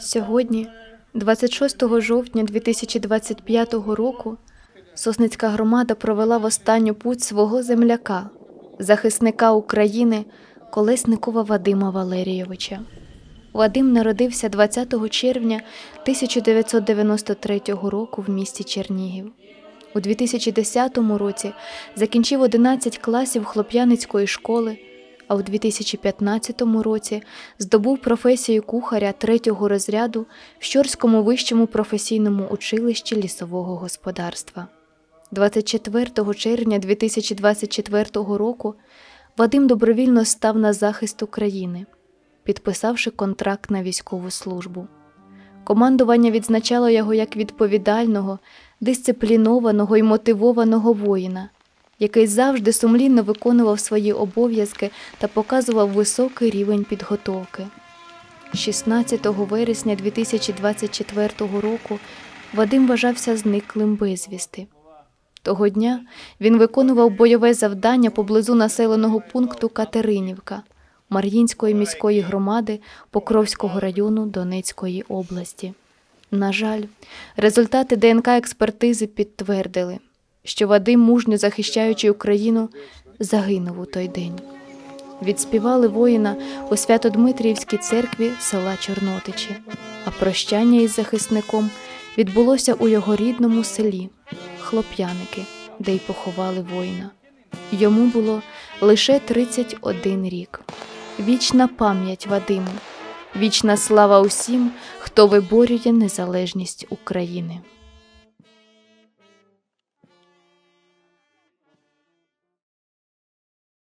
Сьогодні, 26 жовтня 2025 року, Сосницька громада провела в останню путь свого земляка, захисника України Колесникова Вадима Валерійовича. Вадим народився 20 червня 1993 року в місті Чернігів. У 2010 році закінчив 11 класів хлоп'яницької школи, а у 2015 році здобув професію кухаря третього розряду в Щорському вищому професійному училищі лісового господарства. 24 червня 2024 року Вадим добровільно став на захист України, підписавши контракт на військову службу. Командування відзначало його як відповідального, дисциплінованого і мотивованого воїна, який завжди сумлінно виконував свої обов'язки та показував високий рівень підготовки. 16 вересня 2024 року Вадим вважався зниклим безвісти. Того дня він виконував бойове завдання поблизу населеного пункту Катеринівка Мар'їнської міської громади Покровського району Донецької області. На жаль, результати ДНК експертизи підтвердили, що Вадим, мужньо захищаючи Україну, загинув у той день. Відспівали воїна у Свято-Дмитріївській церкві села Чорнотичі, а прощання із захисником відбулося у його рідному селі Хлоп'яники, де й поховали воїна. Йому було лише 31 рік. Вічна пам'ять Вадиму, вічна слава усім, хто виборює незалежність України.